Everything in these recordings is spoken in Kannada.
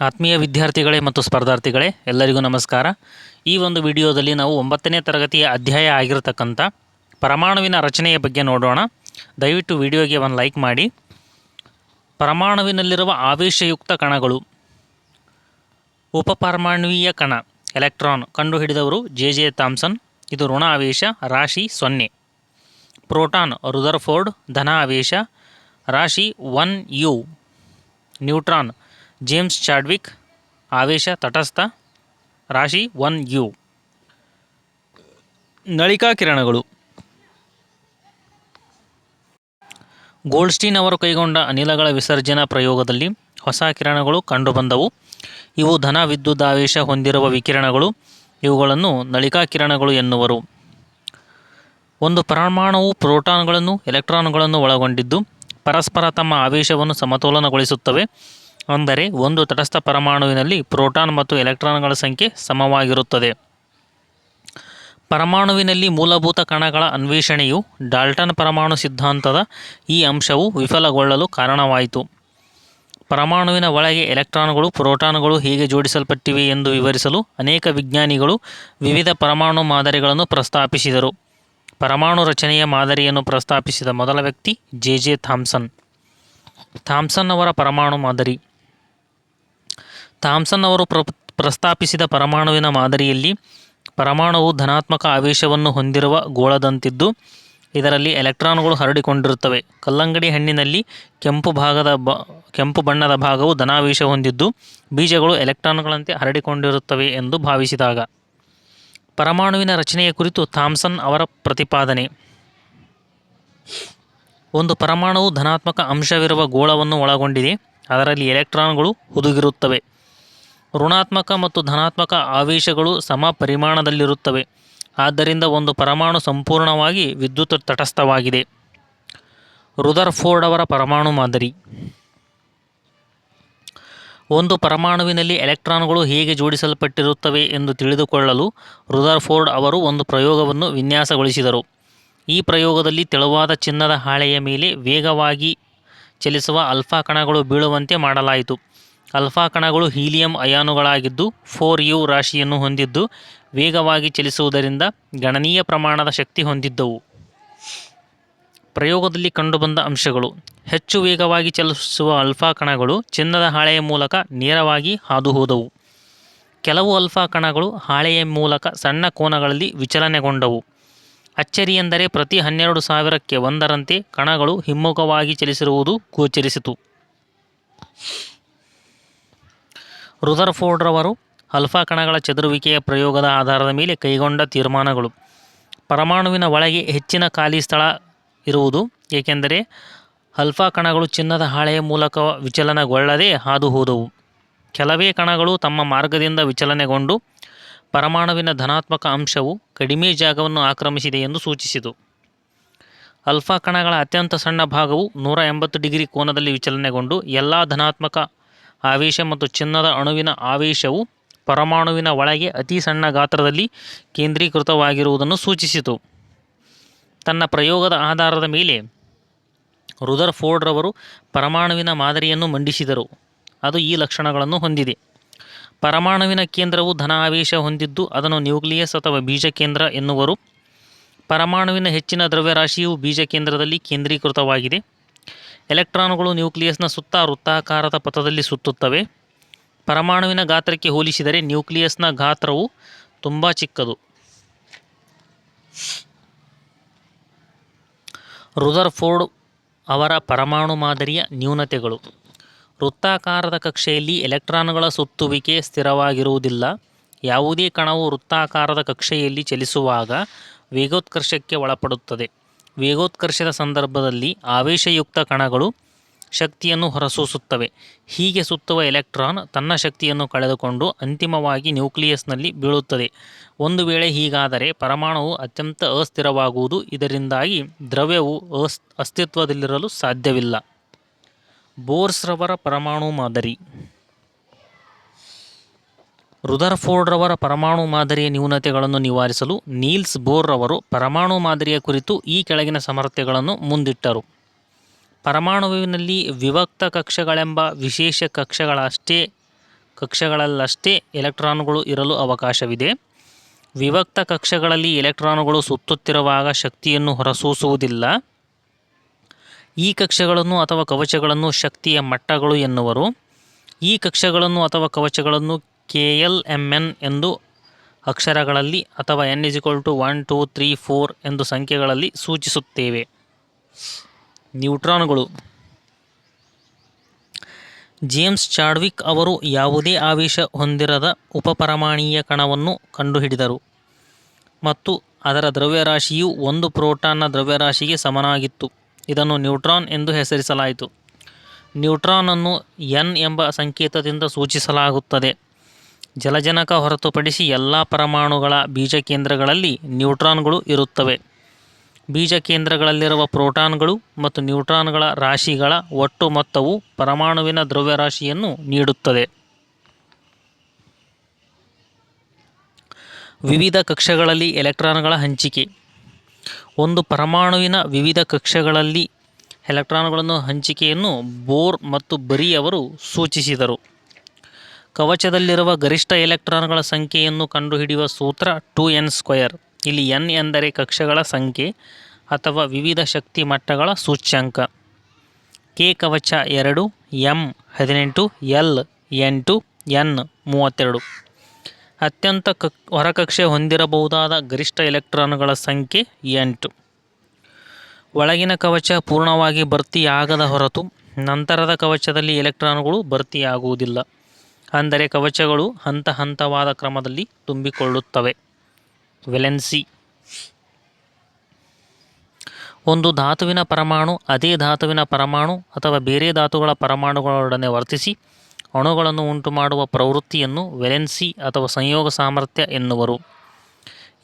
ಆತ್ಮೀಯ ವಿದ್ಯಾರ್ಥಿಗಳೇ ಮತ್ತು ಸ್ಪರ್ಧಾರ್ಥಿಗಳೇ, ಎಲ್ಲರಿಗೂ ನಮಸ್ಕಾರ. ಈ ಒಂದು ವಿಡಿಯೋದಲ್ಲಿ ನಾವು ಒಂಬತ್ತನೇ ತರಗತಿಯ ಅಧ್ಯಾಯ ಆಗಿರತಕ್ಕಂಥ ಪರಮಾಣುವಿನ ರಚನೆಯ ಬಗ್ಗೆ ನೋಡೋಣ. ದಯವಿಟ್ಟು ವಿಡಿಯೋಗೆ ಒಂದು ಲೈಕ್ ಮಾಡಿ. ಪರಮಾಣುವಿನಲ್ಲಿರುವ ಆವೇಶಯುಕ್ತ ಕಣಗಳು, ಉಪಪರಮಾಣುವೀಯ ಕಣ, ಎಲೆಕ್ಟ್ರಾನ್ ಕಂಡುಹಿಡಿದವರು ಜೆ ಜೆ ಥಾಮ್ಸನ್, ಇದು ಋಣ ಆವೇಶ, ರಾಶಿ ಸೊನ್ನೆ. ಪ್ರೋಟಾನ್, ರುದರ್ಫೋರ್ಡ್, ಧನ ಆವೇಶ, ರಾಶಿ one u. Neutron James Chadwick ಆವೇಶ ತಟಸ್ಥ ರಾಶಿ ಒನ್ ಯು ನಳಿಕಾ ಕಿರಣಗಳು ಗೋಲ್ಡ್ಸ್ಟೀನ್ ಅವರು ಕೈಗೊಂಡ ಅನಿಲಗಳ ವಿಸರ್ಜನಾ ಪ್ರಯೋಗದಲ್ಲಿ ಹೊಸ ಕಿರಣಗಳು ಕಂಡುಬಂದವು. ಇವು ಧನ ವಿದ್ಯುದಾವೇಶ ಹೊಂದಿರುವ ವಿಕಿರಣಗಳು. ಇವುಗಳನ್ನು ನಳಿಕಾ ಕಿರಣಗಳು ಎನ್ನುವರು. ಒಂದು ಪರಮಾಣುವು ಪ್ರೋಟಾನ್ಗಳನ್ನು, ಎಲೆಕ್ಟ್ರಾನ್ಗಳನ್ನು ಒಳಗೊಂಡಿದ್ದು, ಪರಸ್ಪರ ತಮ್ಮ ಆವೇಶವನ್ನು ಸಮತೋಲನಗೊಳಿಸುತ್ತವೆ. ಅಂದರೆ ಒಂದು ತಟಸ್ಥ ಪರಮಾಣುವಿನಲ್ಲಿ ಪ್ರೋಟಾನ್ ಮತ್ತು ಎಲೆಕ್ಟ್ರಾನ್ಗಳ ಸಂಖ್ಯೆ ಸಮವಾಗಿರುತ್ತದೆ. ಪರಮಾಣುವಿನಲ್ಲಿ ಮೂಲಭೂತ ಕಣಗಳ ಅನ್ವೇಷಣೆಯು ಡಾಲ್ಟನ್ ಪರಮಾಣು ಸಿದ್ಧಾಂತದ ಈ ಅಂಶವು ವಿಫಲಗೊಳ್ಳಲು ಕಾರಣವಾಯಿತು. ಪರಮಾಣುವಿನ ಒಳಗೆ ಎಲೆಕ್ಟ್ರಾನ್ಗಳು, ಪ್ರೋಟಾನ್ಗಳು ಹೇಗೆ ಜೋಡಿಸಲ್ಪಟ್ಟಿವೆ ಎಂದು ವಿವರಿಸಲು ಅನೇಕ ವಿಜ್ಞಾನಿಗಳು ವಿವಿಧ ಪರಮಾಣು ಮಾದರಿಗಳನ್ನು ಪ್ರಸ್ತಾಪಿಸಿದರು. ಪರಮಾಣು ರಚನೆಯ ಮಾದರಿಯನ್ನು ಪ್ರಸ್ತಾಪಿಸಿದ ಮೊದಲ ವ್ಯಕ್ತಿ ಜೆ ಜೆ ಥಾಮ್ಸನ್. ಥಾಮ್ಸನ್ ಅವರ ಪರಮಾಣು ಮಾದರಿ. ಥಾಮ್ಸನ್ ಅವರು ಪ್ರ, ಪ್ರಸ್ತಾಪಿಸಿದ ಪರಮಾಣುವಿನ ಮಾದರಿಯಲ್ಲಿ ಪರಮಾಣುವು ಧನಾತ್ಮಕ ಆವೇಶವನ್ನು ಹೊಂದಿರುವ ಗೋಳದಂತಿದ್ದು, ಇದರಲ್ಲಿ ಎಲೆಕ್ಟ್ರಾನ್ಗಳು ಹರಡಿಕೊಂಡಿರುತ್ತವೆ. ಕಲ್ಲಂಗಡಿ ಹಣ್ಣಿನಲ್ಲಿ ಕೆಂಪು ಭಾಗದ ಬ, ಕೆಂಪು ಬಣ್ಣದ ಭಾಗವು ಧನಾವೇಶ ಹೊಂದಿದ್ದು, ಬೀಜಗಳು ಎಲೆಕ್ಟ್ರಾನ್ಗಳಂತೆ ಹರಡಿಕೊಂಡಿರುತ್ತವೆ ಎಂದು ಭಾವಿಸಿದಾಗ. ಪರಮಾಣುವಿನ ರಚನೆಯ ಕುರಿತು ಥಾಮ್ಸನ್ ಅವರ ಪ್ರತಿಪಾದನೆ. ಒಂದು ಪರಮಾಣುವು ಧನಾತ್ಮಕ ಅಂಶವಿರುವ ಗೋಳವನ್ನು ಒಳಗೊಂಡಿದೆ, ಅದರಲ್ಲಿ ಎಲೆಕ್ಟ್ರಾನ್ಗಳು ಹುದುಗಿರುತ್ತವೆ. ಋಣಾತ್ಮಕ ಮತ್ತು ಧನಾತ್ಮಕ ಆವೇಶಗಳು ಸಮ ಪರಿಮಾಣದಲ್ಲಿರುತ್ತವೆ. ಆದ್ದರಿಂದ ಒಂದು ಪರಮಾಣು ಸಂಪೂರ್ಣವಾಗಿ ವಿದ್ಯುತ್ ತಟಸ್ಥವಾಗಿದೆ. ರುದರ್ಫೋರ್ಡ್ ಅವರ ಪರಮಾಣು ಮಾದರಿ. ಒಂದು ಪರಮಾಣುವಿನಲ್ಲಿ ಎಲೆಕ್ಟ್ರಾನ್ಗಳು ಹೇಗೆ ಜೋಡಿಸಲ್ಪಟ್ಟಿರುತ್ತವೆ ಎಂದು ತಿಳಿದುಕೊಳ್ಳಲು ರುದರ್ಫೋರ್ಡ್ ಅವರು ಒಂದು ಪ್ರಯೋಗವನ್ನು ವಿನ್ಯಾಸಗೊಳಿಸಿದರು. ಈ ಪ್ರಯೋಗದಲ್ಲಿ ತೆಳುವಾದ ಚಿನ್ನದ ಹಾಳೆಯ ಮೇಲೆ ವೇಗವಾಗಿ ಚಲಿಸುವ ಅಲ್ಫಾ ಕಣಗಳು ಬೀಳುವಂತೆ ಮಾಡಲಾಯಿತು. ಅಲ್ಫಾ ಕಣಗಳು ಹೀಲಿಯಂ ಅಯಾನುಗಳಾಗಿದ್ದು ಫೋರ್ ಯು ರಾಶಿಯನ್ನು ಹೊಂದಿದ್ದು ವೇಗವಾಗಿ ಚಲಿಸುವುದರಿಂದ ಗಣನೀಯ ಪ್ರಮಾಣದ ಶಕ್ತಿ ಹೊಂದಿದ್ದವು. ಪ್ರಯೋಗದಲ್ಲಿ ಕಂಡುಬಂದ ಅಂಶಗಳು. ಹೆಚ್ಚು ವೇಗವಾಗಿ ಚಲಿಸುವ ಅಲ್ಫಾ ಕಣಗಳು ಚಿನ್ನದ ಹಾಳೆಯ ಮೂಲಕ ನೇರವಾಗಿ ಹಾದುಹೋದವು. ಕೆಲವು ಅಲ್ಫಾ ಕಣಗಳು ಹಾಳೆಯ ಮೂಲಕ ಸಣ್ಣ ಕೋನಗಳಲ್ಲಿ ವಿಚಲನೆಗೊಂಡವು. ಅಚ್ಚರಿಯೆಂದರೆ ಪ್ರತಿ ಹನ್ನೆರಡು ಸಾವಿರಕ್ಕೆ ಒಂದರಂತೆ ಕಣಗಳು ಹಿಮ್ಮುಖವಾಗಿ ಚಲಿಸಿರುವುದು ಗೋಚರಿಸಿತು. ರುದರ್ಫೋರ್ಡ್ರವರು ಅಲ್ಫಾ ಕಣಗಳ ಚದುರುವಿಕೆಯ ಪ್ರಯೋಗದ ಆಧಾರದ ಮೇಲೆ ಕೈಗೊಂಡ ತೀರ್ಮಾನಗಳು. ಪರಮಾಣುವಿನ ಒಳಗೆ ಹೆಚ್ಚಿನ ಖಾಲಿ ಸ್ಥಳ ಇರುವುದು, ಏಕೆಂದರೆ ಅಲ್ಫಾ ಕಣಗಳು ಚಿನ್ನದ ಹಾಳೆಯ ಮೂಲಕ ವಿಚಲನಗೊಳ್ಳದೆ ಹಾದು ಹೋದವು ಕೆಲವೇ ಕಣಗಳು ತಮ್ಮ ಮಾರ್ಗದಿಂದ ವಿಚಲನೆಗೊಂಡು ಪರಮಾಣುವಿನ ಧನಾತ್ಮಕ ಅಂಶವು ಕಡಿಮೆ ಜಾಗವನ್ನು ಆಕ್ರಮಿಸಿದೆ ಎಂದು ಸೂಚಿಸಿತು. ಅಲ್ಫಾ ಕಣಗಳ ಅತ್ಯಂತ ಸಣ್ಣ ಭಾಗವು ನೂರ ಎಂಬತ್ತು ಡಿಗ್ರಿ ಕೋನದಲ್ಲಿ ವಿಚಲನೆಗೊಂಡು ಎಲ್ಲ ಧನಾತ್ಮಕ ಆವೇಶ ಮತ್ತು ಚಿನ್ನದ ಅಣುವಿನ ಆವೇಶವು ಪರಮಾಣುವಿನ ಒಳಗೆ ಅತಿ ಸಣ್ಣ ಗಾತ್ರದಲ್ಲಿ ಕೇಂದ್ರೀಕೃತವಾಗಿರುವುದನ್ನು ಸೂಚಿಸಿತು. ತನ್ನ ಪ್ರಯೋಗದ ಆಧಾರದ ಮೇಲೆ ರುದರ್ ಫೋರ್ಡ್ರವರು ಪರಮಾಣುವಿನ ಮಾದರಿಯನ್ನು ಮಂಡಿಸಿದರು. ಅದು ಈ ಲಕ್ಷಣಗಳನ್ನು ಹೊಂದಿದೆ. ಪರಮಾಣುವಿನ ಕೇಂದ್ರವು ಧನ ಆವೇಶ ಹೊಂದಿದ್ದು ಅದನ್ನು ನ್ಯೂಕ್ಲಿಯಸ್ ಅಥವಾ ಬೀಜ ಕೇಂದ್ರ ಎನ್ನುವರು. ಪರಮಾಣುವಿನ ಹೆಚ್ಚಿನ ದ್ರವ್ಯರಾಶಿಯು ಬೀಜ ಕೇಂದ್ರದಲ್ಲಿ ಕೇಂದ್ರೀಕೃತವಾಗಿದೆ. ಎಲೆಕ್ಟ್ರಾನ್ಗಳು ನ್ಯೂಕ್ಲಿಯಸ್ನ ಸುತ್ತ ವೃತ್ತಾಕಾರದ ಪಥದಲ್ಲಿ ಸುತ್ತುತ್ತವೆ. ಪರಮಾಣುವಿನ ಗಾತ್ರಕ್ಕೆ ಹೋಲಿಸಿದರೆ ನ್ಯೂಕ್ಲಿಯಸ್ನ ಗಾತ್ರವು ತುಂಬ ಚಿಕ್ಕದು. ರುದರ್ಫೋರ್ಡ್ ಅವರ ಪರಮಾಣು ಮಾದರಿಯ ನ್ಯೂನತೆಗಳು. ವೃತ್ತಾಕಾರದ ಕಕ್ಷೆಯಲ್ಲಿ ಎಲೆಕ್ಟ್ರಾನ್ಗಳ ಸುತ್ತುವಿಕೆ ಸ್ಥಿರವಾಗಿರುವುದಿಲ್ಲ. ಯಾವುದೇ ಕಣವು ವೃತ್ತಾಕಾರದ ಕಕ್ಷೆಯಲ್ಲಿ ಚಲಿಸುವಾಗ ವೇಗೋತ್ಕರ್ಷಕ್ಕೆ ಒಳಪಡುತ್ತದೆ. ವೇಗೋತ್ಕರ್ಷದ ಸಂದರ್ಭದಲ್ಲಿ ಆವೇಶಯುಕ್ತ ಕಣಗಳು ಶಕ್ತಿಯನ್ನು ಹೊರಸೂಸುತ್ತವೆ. ಹೀಗೆ ಸುತ್ತುವ ಎಲೆಕ್ಟ್ರಾನ್ ತನ್ನ ಶಕ್ತಿಯನ್ನು ಕಳೆದುಕೊಂಡು ಅಂತಿಮವಾಗಿ ನ್ಯೂಕ್ಲಿಯಸ್ನಲ್ಲಿ ಬೀಳುತ್ತದೆ. ಒಂದು ವೇಳೆ ಹೀಗಾದರೆ ಪರಮಾಣುವು ಅತ್ಯಂತ ಅಸ್ಥಿರವಾಗುವುದು. ಇದರಿಂದಾಗಿ ದ್ರವ್ಯವು ಅಸ್, ಅಸ್ತಿತ್ವದಲ್ಲಿರಲು ಸಾಧ್ಯವಿಲ್ಲ. ಬೋರ್ಸ್ರವರ ಪರಮಾಣು ಮಾದರಿ. ರುದರ್ಫೋರ್ಡ್ರವರ ಪರಮಾಣು ಮಾದರಿಯ ನ್ಯೂನತೆಗಳನ್ನು ನಿವಾರಿಸಲು ನೀಲ್ಸ್ ಬೋರ್ ರವರು ಪರಮಾಣು ಮಾದರಿಯ ಕುರಿತು ಈ ಕೆಳಗಿನ ಸಮರ್ಥ್ಯಗಳನ್ನು ಮುಂದಿಟ್ಟರು. ಪರಮಾಣುವಿನಲ್ಲಿ ವಿವಕ್ತ ಕಕ್ಷೆಗಳೆಂಬ ವಿಶೇಷ ಕಕ್ಷೆಗಳಷ್ಟೇ, ಕಕ್ಷೆಗಳಲ್ಲಷ್ಟೇ ಎಲೆಕ್ಟ್ರಾನ್ಗಳು ಇರಲು ಅವಕಾಶವಿದೆ. ವಿವಕ್ತ ಕಕ್ಷೆಗಳಲ್ಲಿ ಎಲೆಕ್ಟ್ರಾನುಗಳು ಸುತ್ತುತ್ತಿರುವಾಗ ಶಕ್ತಿಯನ್ನು ಹೊರಸೂಸುವುದಿಲ್ಲ. ಈ ಕಕ್ಷೆಗಳನ್ನು ಅಥವಾ ಕವಚಗಳನ್ನು ಶಕ್ತಿಯ ಮಟ್ಟಗಳು ಎನ್ನುವರು. ಈ ಕಕ್ಷೆಗಳನ್ನು ಅಥವಾ ಕವಚಗಳನ್ನು ಕೆ ಎಲ್ ಎಂ ಎನ್ ಎಂದು ಅಕ್ಷರಗಳಲ್ಲಿ ಅಥವಾ N is equal to one two three four ಎಂದು ಸಂಖ್ಯೆಗಳಲ್ಲಿ ಸೂಚಿಸುತ್ತೇವೆ. ನ್ಯೂಟ್ರಾನ್ಗಳು. ಜೇಮ್ಸ್ ಚಾಡ್ವಿಕ್ ಅವರು ಯಾವುದೇ ಆವೇಶ ಹೊಂದಿರದ ಉಪಪರಮಾಣೀಯ ಕಣವನ್ನು ಕಂಡುಹಿಡಿದರು ಮತ್ತು ಅದರ ದ್ರವ್ಯರಾಶಿಯು ಒಂದು ಪ್ರೋಟಾನ್ನ ದ್ರವ್ಯರಾಶಿಗೆ ಸಮನಾಗಿತ್ತು. ಇದನ್ನು ನ್ಯೂಟ್ರಾನ್ ಎಂದು ಹೆಸರಿಸಲಾಯಿತು. ನ್ಯೂಟ್ರಾನ್ ಅನ್ನು ಎನ್ ಎಂಬ ಸಂಕೇತದಿಂದ ಸೂಚಿಸಲಾಗುತ್ತದೆ. ಜಲಜನಕ ಹೊರತುಪಡಿಸಿ ಎಲ್ಲ ಪರಮಾಣುಗಳ ಬೀಜಕೇಂದ್ರಗಳಲ್ಲಿ ನ್ಯೂಟ್ರಾನ್ಗಳು ಇರುತ್ತವೆ. ಬೀಜಕೇಂದ್ರಗಳಲ್ಲಿರುವ ಪ್ರೋಟಾನ್ಗಳು ಮತ್ತು ನ್ಯೂಟ್ರಾನ್ಗಳ ರಾಶಿಗಳ ಒಟ್ಟು ಮೊತ್ತವು ಪರಮಾಣುವಿನ ದ್ರವ್ಯರಾಶಿಯನ್ನು ನೀಡುತ್ತದೆ. ವಿವಿಧ ಕಕ್ಷೆಗಳಲ್ಲಿ ಎಲೆಕ್ಟ್ರಾನ್ಗಳ ಹಂಚಿಕೆ. ಒಂದು ಪರಮಾಣುವಿನ ವಿವಿಧ ಕಕ್ಷೆಗಳಲ್ಲಿ ಎಲೆಕ್ಟ್ರಾನ್ಗಳನ್ನು ಹಂಚಿಕೆಯನ್ನು ಬೋರ್ ಮತ್ತು ಬರಿ ಅವರು ಸೂಚಿಸಿದರು. ಕವಚದಲ್ಲಿರುವ ಗರಿಷ್ಠ ಎಲೆಕ್ಟ್ರಾನ್ಗಳ ಸಂಖ್ಯೆಯನ್ನು ಕಂಡುಹಿಡಿಯುವ ಸೂತ್ರ ಟು ಎನ್ ಸ್ಕ್ವಯರ್ ಇಲ್ಲಿ ಎನ್ ಎಂದರೆ ಕಕ್ಷೆಗಳ ಸಂಖ್ಯೆ ಅಥವಾ ವಿವಿಧ ಶಕ್ತಿ ಮಟ್ಟಗಳ ಸೂಚ್ಯಂಕ. ಕೆ ಕವಚ ಎರಡು, ಎಂ ಹದಿನೆಂಟು, ಎಲ್ ಎಂಟು, ಎನ್ ಮೂವತ್ತೆರಡು. ಅತ್ಯಂತ ಕ ಹೊರಕಕ್ಷೆ ಹೊಂದಿರಬಹುದಾದ ಗರಿಷ್ಠ ಎಲೆಕ್ಟ್ರಾನ್ಗಳ ಸಂಖ್ಯೆ ಎಂಟು. ಒಳಗಿನ ಕವಚ ಪೂರ್ಣವಾಗಿ ಭರ್ತಿಯಾಗದ ಹೊರತು ನಂತರದ ಕವಚದಲ್ಲಿ ಎಲೆಕ್ಟ್ರಾನ್ಗಳು ಭರ್ತಿಯಾಗುವುದಿಲ್ಲ. ಅಂದರೆ ಕವಚಗಳು ಹಂತ ಹಂತವಾದ ಕ್ರಮದಲ್ಲಿ ತುಂಬಿಕೊಳ್ಳುತ್ತವೆ. ವೆಲೆನ್ಸಿ. ಒಂದು ಧಾತುವಿನ ಪರಮಾಣು ಅದೇ ಧಾತುವಿನ ಪರಮಾಣು ಅಥವಾ ಬೇರೆ ಧಾತುಗಳ ಪರಮಾಣುಗಳೊಡನೆ ವರ್ತಿಸಿ ಅಣುಗಳನ್ನು ಉಂಟುಮಾಡುವ ಪ್ರವೃತ್ತಿಯನ್ನು ವೆಲೆನ್ಸಿ ಅಥವಾ ಸಂಯೋಗ ಸಾಮರ್ಥ್ಯ ಎನ್ನುವರು.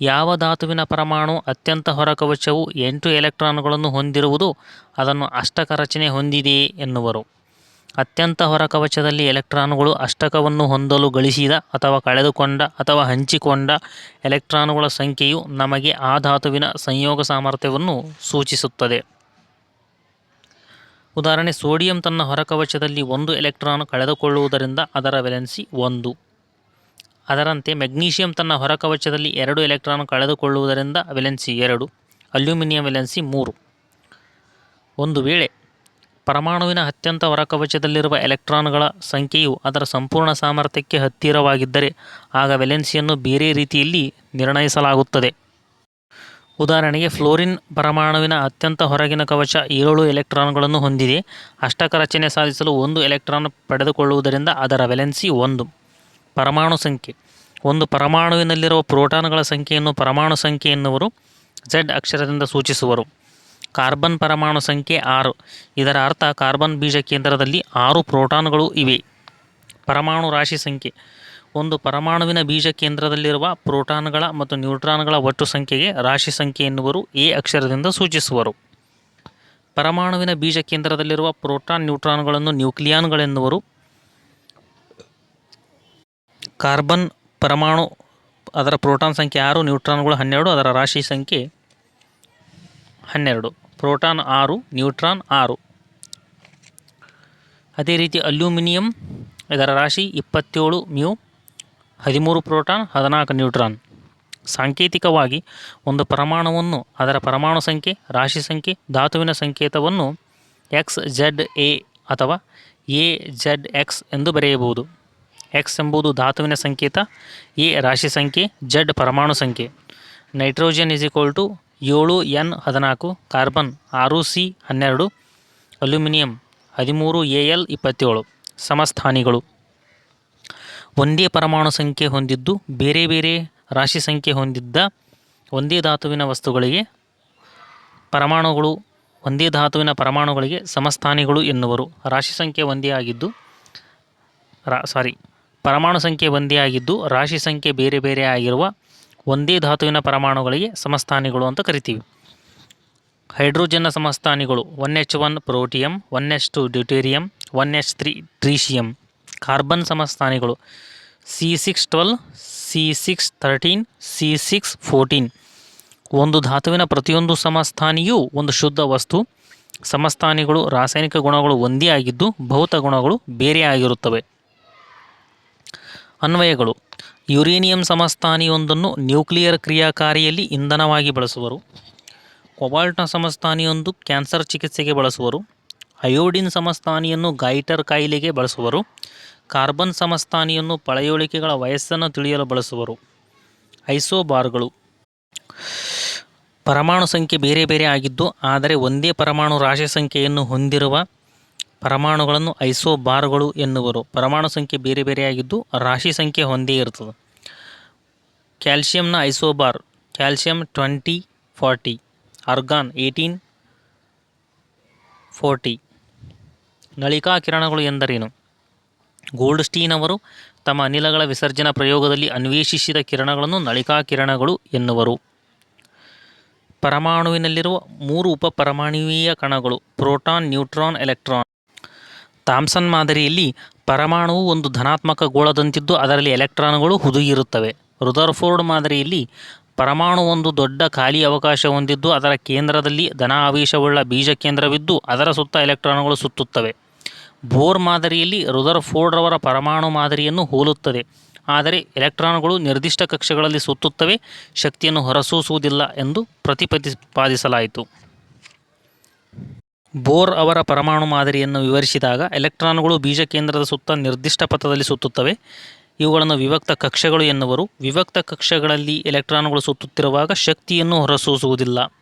ಯಾವ ಧಾತುವಿನ ಪರಮಾಣು ಅತ್ಯಂತ ಹೊರಕವಚವು ಎಂಟು ಎಲೆಕ್ಟ್ರಾನ್ಗಳನ್ನು ಹೊಂದಿರುವುದು ಅದನ್ನು ಅಷ್ಟಕ ರಚನೆ ಹೊಂದಿದೆಯೇ ಎನ್ನುವರು. ಅತ್ಯಂತ ಹೊರಕವಚದಲ್ಲಿ ಎಲೆಕ್ಟ್ರಾನುಗಳು ಅಷ್ಟಕವನ್ನು ಹೊಂದಲು ಗಳಿಸಿದ ಅಥವಾ ಕಳೆದುಕೊಂಡ ಅಥವಾ ಹಂಚಿಕೊಂಡ ಎಲೆಕ್ಟ್ರಾನುಗಳ ಸಂಖ್ಯೆಯು ನಮಗೆ ಆ ಧಾತುವಿನ ಸಂಯೋಗ ಸಾಮರ್ಥ್ಯವನ್ನು ಸೂಚಿಸುತ್ತದೆ. ಉದಾಹರಣೆ, ಸೋಡಿಯಂ ತನ್ನ ಹೊರಕವಚದಲ್ಲಿ ಒಂದು ಎಲೆಕ್ಟ್ರಾನ್ ಕಳೆದುಕೊಳ್ಳುವುದರಿಂದ ಅದರ ವೆಲೆನ್ಸಿ ಒಂದು. ಅದರಂತೆ ಮೆಗ್ನೀಷಿಯಂ ತನ್ನ ಹೊರಕವಚದಲ್ಲಿ ಎರಡು ಎಲೆಕ್ಟ್ರಾನ್ ಕಳೆದುಕೊಳ್ಳುವುದರಿಂದ ವೆಲೆನ್ಸಿ ಎರಡು, ಅಲ್ಯೂಮಿನಿಯಂ ವೆಲೆನ್ಸಿ ಮೂರು. ಒಂದು ವೇಳೆ ಪರಮಾಣುವಿನ ಅತ್ಯಂತ ಹೊರಕವಚದಲ್ಲಿರುವ ಎಲೆಕ್ಟ್ರಾನ್ಗಳ ಸಂಖ್ಯೆಯು ಅದರ ಸಂಪೂರ್ಣ ಸಾಮರ್ಥ್ಯಕ್ಕೆ ಹತ್ತಿರವಾಗಿದ್ದರೆ ಆಗ ವೆಲೆನ್ಸಿಯನ್ನು ಬೇರೆ ರೀತಿಯಲ್ಲಿ ನಿರ್ಣಯಿಸಲಾಗುತ್ತದೆ. ಉದಾಹರಣೆಗೆ ಫ್ಲೋರಿನ್ ಪರಮಾಣುವಿನ ಅತ್ಯಂತ ಹೊರಗಿನ ಕವಚ ಏಳು ಎಲೆಕ್ಟ್ರಾನ್ಗಳನ್ನು ಹೊಂದಿದೆ. ಅಷ್ಟಕ ರಚನೆ ಸಾಧಿಸಲು ಒಂದು ಎಲೆಕ್ಟ್ರಾನ್ ಪಡೆದುಕೊಳ್ಳುವುದರಿಂದ ಅದರ ವೆಲೆನ್ಸಿ ಒಂದು. ಪರಮಾಣು ಸಂಖ್ಯೆ. ಒಂದು ಪರಮಾಣುವಿನಲ್ಲಿರುವ ಪ್ರೋಟಾನ್ಗಳ ಸಂಖ್ಯೆಯನ್ನು ಪರಮಾಣು ಸಂಖ್ಯೆ ಎನ್ನುವರು. ಝೆಡ್ ಅಕ್ಷರದಿಂದ ಸೂಚಿಸುವರು. ಕಾರ್ಬನ್ ಪರಮಾಣು ಸಂಖ್ಯೆ ಆರು. ಇದರ ಅರ್ಥ ಕಾರ್ಬನ್ ಬೀಜ ಕೇಂದ್ರದಲ್ಲಿ ಆರು ಪ್ರೋಟಾನ್ಗಳು ಇವೆ. ಪರಮಾಣು ರಾಶಿ ಸಂಖ್ಯೆ. ಒಂದು, ಪರಮಾಣುವಿನ ಬೀಜ ಕೇಂದ್ರದಲ್ಲಿರುವ ಪ್ರೋಟಾನ್ಗಳ ಮತ್ತು ನ್ಯೂಟ್ರಾನ್ಗಳ ಒಟ್ಟು ಸಂಖ್ಯೆಗೆ ರಾಶಿ ಸಂಖ್ಯೆ ಎನ್ನುವರು ಎ ಅಕ್ಷರದಿಂದ ಸೂಚಿಸುವರು. ಪರಮಾಣುವಿನ ಬೀಜ ಕೇಂದ್ರದಲ್ಲಿರುವ ಪ್ರೋಟಾನ್, ನ್ಯೂಟ್ರಾನ್ಗಳನ್ನು ನ್ಯೂಕ್ಲಿಯಾನ್ಗಳೆನ್ನುವರು ಕಾರ್ಬನ್ ಪರಮಾಣು, ಅದರ ಪ್ರೋಟಾನ್ ಸಂಖ್ಯೆ ಆರು, ನ್ಯೂಟ್ರಾನ್ಗಳು ಹನ್ನೆರಡು, ಅದರ ರಾಶಿ ಸಂಖ್ಯೆ ಹನ್ನೆರಡು. ಪ್ರೋಟಾನ್ ಆರು, ನ್ಯೂಟ್ರಾನ್ ಆರು. ಅದೇ ರೀತಿ ಅಲ್ಯೂಮಿನಿಯಂ ಇದರ ರಾಶಿ ಇಪ್ಪತ್ತೇಳು, ಮ್ಯೂ ಹದಿಮೂರು ಪ್ರೋಟಾನ್, ಹದಿನಾಲ್ಕು ನ್ಯೂಟ್ರಾನ್. ಸಾಂಕೇತಿಕವಾಗಿ ಒಂದು ಪರಮಾಣುವನ್ನು, ಅದರ ಪರಮಾಣು ಸಂಖ್ಯೆ, ರಾಶಿ ಸಂಖ್ಯೆ, ಧಾತುವಿನ ಸಂಕೇತವನ್ನು ಎಕ್ಸ್ ಜೆಡ್ ಎ ಅಥವಾ ಎ ಜೆಡ್ ಎಕ್ಸ್ ಎಂದು ಬರೆಯಬಹುದು. ಎಕ್ಸ್ ಎಂಬುದು ಧಾತುವಿನ ಸಂಕೇತ ಎ ರಾಶಿ ಸಂಖ್ಯೆ ಜೆಡ್ ಪರಮಾಣು ಸಂಖ್ಯೆ. ನೈಟ್ರೋಜನ್ ಇಸ್ ಈಕ್ವಲ್ ಟು ಏಳು ಎನ್ ಹದಿನಾಲ್ಕು ಕಾರ್ಬನ್ ಆರು ಸಿ ಹನ್ನೆರಡು, ಅಲ್ಯೂಮಿನಿಯಂ ಹದಿಮೂರು ಎ ಎಲ್ ಇಪ್ಪತ್ತೇಳು. ಸಮಸ್ಥಾನಿಗಳು. ಒಂದೇ ಪರಮಾಣು ಸಂಖ್ಯೆ ಹೊಂದಿದ್ದು, ಬೇರೆ ಬೇರೆ ರಾಶಿ ಸಂಖ್ಯೆ ಹೊಂದಿದ್ದ ಒಂದೇ ಧಾತುವಿನ ವಸ್ತುಗಳಿಗೆ ಪರಮಾಣುಗಳು, ಒಂದೇ ಧಾತುವಿನ ಪರಮಾಣುಗಳಿಗೆ ಸಮಸ್ಥಾನಿಗಳು ಎನ್ನುವರು. ರಾಶಿ ಸಂಖ್ಯೆ ಒಂದೇ ಆಗಿದ್ದು, ರಾ ಸಾರಿ ಪರಮಾಣು ಸಂಖ್ಯೆ ಒಂದೇ ಆಗಿದ್ದು, ರಾಶಿ ಸಂಖ್ಯೆ ಬೇರೆ ಬೇರೆ ಆಗಿರುವ ಒಂದೇ ಧಾತುವಿನ ಪರಮಾಣುಗಳಿಗೆ ಸಮಸ್ಥಾನಿಗಳು ಅಂತ ಕರಿತೀವಿ. ಹೈಡ್ರೋಜನ್ನ ಸಮಸ್ಥಾನಿಗಳು one H one protium one H two deuterium one H three tritium. Carbon ಸಮಸ್ಥಾನಿಗಳು C six twelve, C six thirteen, C six fourteen. ಒಂದು ಧಾತುವಿನ ಪ್ರತಿಯೊಂದು ಸಮಸ್ಥಾನಿಯೂ ಒಂದು ಶುದ್ಧ ವಸ್ತು. ಸಮಸ್ಥಾನಿಗಳು ರಾಸಾಯನಿಕ ಗುಣಗಳು ಒಂದೇ ಆಗಿದ್ದು ಭೌತ ಗುಣಗಳು ಬೇರೆ ಆಗಿರುತ್ತವೆ. ಅನ್ವಯಗಳು ಯುರೇನಿಯಂ ಸಮಸ್ಥಾನಿಯೊಂದನ್ನು ನ್ಯೂಕ್ಲಿಯರ್ ಕ್ರಿಯಾಕಾರಿಯಲ್ಲಿ ಇಂಧನವಾಗಿ ಬಳಸುವರು. ಕೊಬಾಲ್ಟ್ನ ಸಮಸ್ಥಾನಿಯೊಂದು ಕ್ಯಾನ್ಸರ್ ಚಿಕಿತ್ಸೆಗೆ ಬಳಸುವರು. ಅಯೋಡಿನ್ ಸಮಸ್ಥಾನಿಯನ್ನು ಗೈಟರ್ ಕಾಯಿಲೆಗೆ ಬಳಸುವರು. ಕಾರ್ಬನ್ ಸಮಸ್ಥಾನಿಯನ್ನು ಪಳೆಯುಳಿಕೆಗಳ ವಯಸ್ಸನ್ನು ತಿಳಿಯಲು ಬಳಸುವರು. ಐಸೋಬಾರ್ಗಳು. ಪರಮಾಣು ಸಂಖ್ಯೆ ಬೇರೆ ಬೇರೆ ಆಗಿದ್ದು, ಆದರೆ ಒಂದೇ ಪರಮಾಣು ರಾಶಿ ಸಂಖ್ಯೆಯನ್ನು ಹೊಂದಿರುವ ಪರಮಾಣುಗಳನ್ನು ಐಸೋಬಾರ್ಗಳು ಎನ್ನುವರು. ಪರಮಾಣು ಸಂಖ್ಯೆ ಬೇರೆ ಬೇರೆಯಾಗಿದ್ದು ರಾಶಿ ಸಂಖ್ಯೆ ಹೊಂದೇ ಇರ್ತದೆ. ಕ್ಯಾಲ್ಶಿಯಂನ isobar, calcium twenty, forty, argon eighteen, forty. ನಳಿಕಾ ಕಿರಣಗಳು ಎಂದರೇನು? ಗೋಲ್ಡ್ಸ್ಟೀನ್ ಅವರು ತಮ್ಮ ಅನಿಲಗಳ ವಿಸರ್ಜನಾ ಪ್ರಯೋಗದಲ್ಲಿ ಅನ್ವೇಷಿಸಿದ ಕಿರಣಗಳನ್ನು ನಳಿಕಾ ಕಿರಣಗಳು ಎನ್ನುವರು. ಪರಮಾಣುವಿನಲ್ಲಿರುವ ಮೂರು ಉಪಪರಮಾಣುವೀಯ ಕಣಗಳು, ಪ್ರೋಟಾನ್, ನ್ಯೂಟ್ರಾನ್, ಎಲೆಕ್ಟ್ರಾನ್. ಥಾಮ್ಸನ್ ಮಾದರಿಯಲ್ಲಿ ಪರಮಾಣುವು ಒಂದು ಧನಾತ್ಮಕ ಗೋಳದಂತಿದ್ದು ಅದರಲ್ಲಿ ಎಲೆಕ್ಟ್ರಾನ್ಗಳು ಹುದುಗಿರುತ್ತವೆ. ರುದರ್ಫೋರ್ಡ್ ಮಾದರಿಯಲ್ಲಿ ಪರಮಾಣು ಒಂದು ದೊಡ್ಡ ಖಾಲಿ ಅವಕಾಶ ಹೊಂದಿದ್ದು ಅದರ ಕೇಂದ್ರದಲ್ಲಿ ಧನ ಆವೇಶವುಳ್ಳ ಬೀಜ ಕೇಂದ್ರವಿದ್ದು ಅದರ ಸುತ್ತ ಎಲೆಕ್ಟ್ರಾನ್ಗಳು ಸುತ್ತುತ್ತವೆ. ಬೋರ್ ಮಾದರಿಯಲ್ಲಿ ರುದರ್ಫೋರ್ಡ್ ರವರ ಪರಮಾಣು ಮಾದರಿಯನ್ನು ಹೋಲುತ್ತದೆ. ಆದರೆ ಎಲೆಕ್ಟ್ರಾನ್ಗಳು ನಿರ್ದಿಷ್ಟ ಕಕ್ಷೆಗಳಲ್ಲಿ ಸುತ್ತುತ್ತವೆ, ಶಕ್ತಿಯನ್ನು ಹೊರಸೂಸುವುದಿಲ್ಲ ಎಂದು ಪ್ರತಿಪಾದಿಸಲಾಯಿತು. ಬೋರ್ ಅವರ ಪರಮಾಣು ಮಾದರಿಯನ್ನು ವಿವರಿಸಿದಾಗ ಎಲೆಕ್ಟ್ರಾನ್ಗಳು ಬೀಜ ಕೇಂದ್ರದ ಸುತ್ತ ನಿರ್ದಿಷ್ಟ ಪಥದಲ್ಲಿ ಸುತ್ತುತ್ತವೆ. ಇವುಗಳನ್ನು ವಿವಕ್ತ ಕಕ್ಷೆಗಳು ಎನ್ನುವರು. ವಿವಕ್ತ ಕಕ್ಷೆಗಳಲ್ಲಿ ಎಲೆಕ್ಟ್ರಾನ್ಗಳು ಸುತ್ತುತ್ತಿರುವಾಗ ಶಕ್ತಿಯನ್ನು ಹೊರಸೂಸುವುದಿಲ್ಲ.